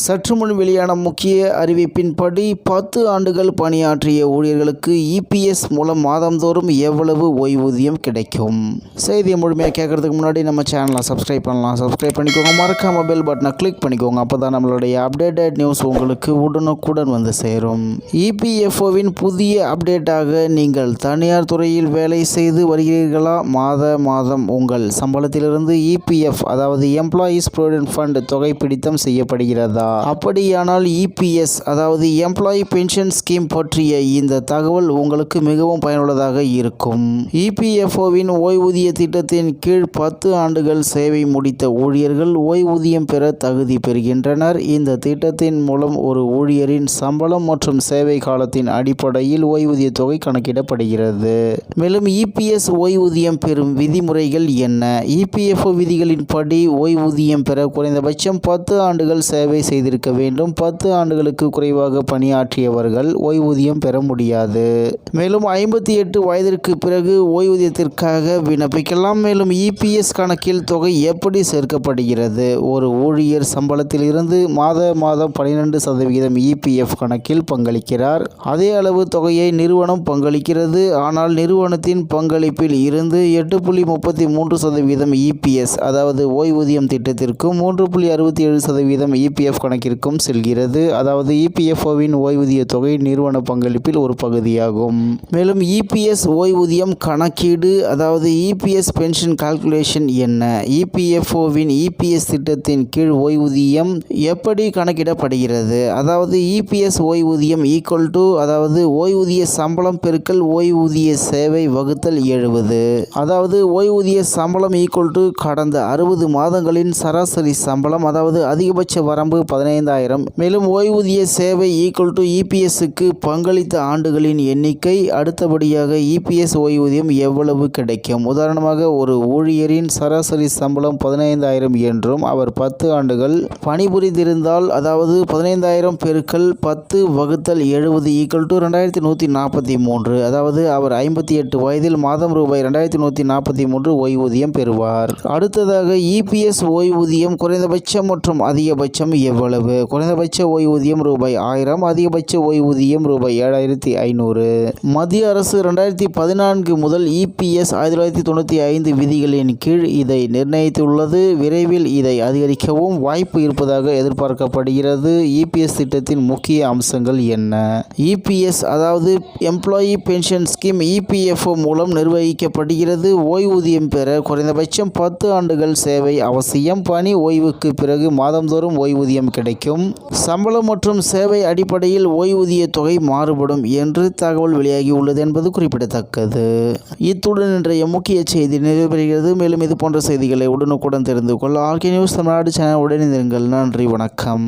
சற்று முன் வெளியான முக்கிய அறிவிப்பின்படி பத்து ஆண்டுகள் பணியாற்றிய ஊழியர்களுக்கு இபிஎஸ் மூலம் மாதந்தோறும் எவ்வளவு ஓய்வூதியம் கிடைக்கும்? செய்தியை முழுமையாக கேட்கறதுக்கு முன்னாடி நம்ம சேனலை சப்ஸ்கிரைப் பண்ணலாம். சப்ஸ்கிரைப் பண்ணிக்கோங்க. மறக்காம பெல் பட்டனை கிளிக் பண்ணிக்கோங்க. அப்போ தான் நம்மளுடைய அப்டேட்டட் நியூஸ் உங்களுக்கு உடனுக்குடன் வந்து சேரும். இபிஎஃப்ஓவின் புதிய அப்டேட்டாக நீங்கள் தனியார் துறையில் வேலை செய்து வருகிறீர்களா? மாத மாதம் உங்கள் சம்பளத்திலிருந்து இபிஎஃப் அதாவது எம்ப்ளாயீஸ் ப்ரொவிடென்ட் ஃபண்ட் தொகை பிடித்தம் செய்யப்படுகிறதா? அப்படியானால் இபிஎஸ் அதாவது எம்ப்ளாயி பென்ஷன் ஸ்கீம் பற்றிய இந்த தகவல் உங்களுக்கு மிகவும் பயனுள்ளதாக இருக்கும். இபிஎஃப்ஓவின் ஓய்வூதிய திட்டத்தின் கீழ் பத்து ஆண்டுகள் சேவை முடித்த ஊழியர்கள் ஓய்வூதியம் பெற தகுதி பெறுகின்றனர். இந்த திட்டத்தின் மூலம் ஒரு ஊழியரின் சம்பளம் மற்றும் சேவை காலத்தின் அடிப்படையில் ஓய்வூதிய தொகை கணக்கிடப்படுகிறது. மேலும் இபிஎஸ் ஓய்வூதியம் பெறும் விதிமுறைகள் என்ன? இபிஎஃப்ஓ விதிகளின்படி ஓய்வூதியம் பெற குறைந்தபட்சம் பத்து ஆண்டுகள் சேவை செய்திருக்க வேண்டும். பத்து ஆண்டுகளுக்கு குறைவாக பணியாற்றியவர்கள் ஓய்வூதியம் பெற முடியாது. மேலும் ஐம்பத்தி எட்டு வயதிற்கு பிறகு ஓய்வூதியத்திற்காக விண்ணப்பிக்கலாம். மேலும் இபிஎஸ் கணக்கில் தொகை எப்படி சேர்க்கப்படுகிறது? ஒரு ஊழியர் சம்பளத்தில் இருந்து மாத மாதம் பனிரெண்டு சதவிகிதம் இபிஎஃப் கணக்கில் பங்களிக்கிறார். அதே அளவு தொகையை நிறுவனம் பங்களிக்கிறது. ஆனால் நிறுவனத்தின் பங்களிப்பில் இருந்து எட்டு புள்ளி முப்பத்தி மூன்று சதவீதம் இபிஎஸ் அதாவது ஓய்வூதியம் திட்டத்திற்கும் மூன்று புள்ளி அறுபத்தி ஏழு சதவீதம் இபிஎஃப் கணக்கிற்கும் செல்கிறது. அதாவது இபிஎஃப்ஓவின் ஓய்வூதிய தொகை நிறுவன பங்களிப்பில் ஒரு பகுதியாகும். மேலும் இபிஎஸ் ஓய்வூதியம் கணக்கீடு அதாவது இபிஎஸ் பென்ஷன் கால்குலேஷன் என்ன? இபிஎஃப்ஓவின் இபிஎஸ் திட்டத்தின் கீழ் ஓய்வூதியம் எப்படி கணக்கிடப்படுகிறது? அதாவது இபிஎஸ் ஓய்வூதியம் ஈக்குவல் டு அதாவது ஓய்வூதிய சம்பளம் பெருக்கல் ஓய்வூதிய சேவை வகுத்தல் எழுபது. அதாவது ஓய்வூதிய சம்பளம் ஈக்குவல் டு கடந்த அறுபது மாதங்களின் சராசரி சம்பளம் அதாவது அதிகபட்ச வரம்பு பதினைந்தாயிரம். மேலும் ஓய்வூதிய சேவை ஈக்குவல் டு இபிஎஸ்க்கு பங்களித்த ஆண்டுகளின் எண்ணிக்கை அடுத்தபடியாக இபிஎஸ் ஓய்வூதியம் எவ்வளவு கிடைக்கும்? உதாரணமாக ஒரு ஊழியரின் சராசரி சம்பளம் பதினைந்தாயிரம் என்றும் அவர் பத்து ஆண்டுகள் பணிபுரிந்திருந்தால் அதாவது பதினைந்தாயிரம் பெருக்கல் பத்து வகுத்தல் எழுபது ஈக்குவல் டு ரெண்டாயிரத்தி நூற்றி நாற்பத்தி மூன்று. அதாவது அவர் ஐம்பத்தி எட்டு வயதில் மாதம் ரூபாய் ரெண்டாயிரத்தி நூற்றி நாற்பத்தி மூன்று ஓய்வூதியம் பெறுவார். அடுத்ததாக இபிஎஸ் ஓய்வூதியம் குறைந்தபட்சம் மற்றும் அதிகபட்சம் எவ்வளவு குறைந்தபட்ச ஓய்வூதியம் ரூபாய் ஆயிரம் அதிகபட்ச ஓய்வூதியம் ரூபாய் ஏழாயிரத்தி ஐநூறு. மத்திய அரசு ரெண்டாயிரத்தி பதினான்கு முதல் இபிஎஸ் ஆயிரத்தி தொள்ளாயிரத்தி தொண்ணூற்றி ஐந்து விதிகளின் கீழ் இதை நிர்ணயித்துள்ளது. விரைவில் இதை அதிகரிக்கவும் வாய்ப்பு இருப்பதாக எதிர்பார்க்கப்படுகிறது. இபிஎஸ் திட்டத்தின் முக்கிய அம்சங்கள் என்ன? இபிஎஸ் அதாவது எம்ப்ளாயி பென்ஷன் ஸ்கீம் இபிஎஃப்ஓ மூலம் நிர்வகிக்கப்படுகிறது. ஓய்வூதியம் பெற குறைந்தபட்சம் பத்து ஆண்டுகள் சேவை அவசியம். பணி ஓய்வுக்கு பிறகு மாதந்தோறும் ஓய்வூதியம் கிடைக்கும். சம்பளம் மற்றும் சேவை அடிப்படையில் ஓய்வூதிய தொகை மாறுபடும் என்று தகவல் வெளியாகி உள்ளது என்பது குறிப்பிடத்தக்கது. இத்துடன் இன்றைய முக்கிய செய்தி நிறைவு பெறுகிறது மேலும் இது போன்ற செய்திகளை உடனுக்குடன் தெரிந்து கொள்ள ஆர்கே நியூஸ் தமிழ்நாடு சேனல் உடனிருங்கள் நன்றி வணக்கம்.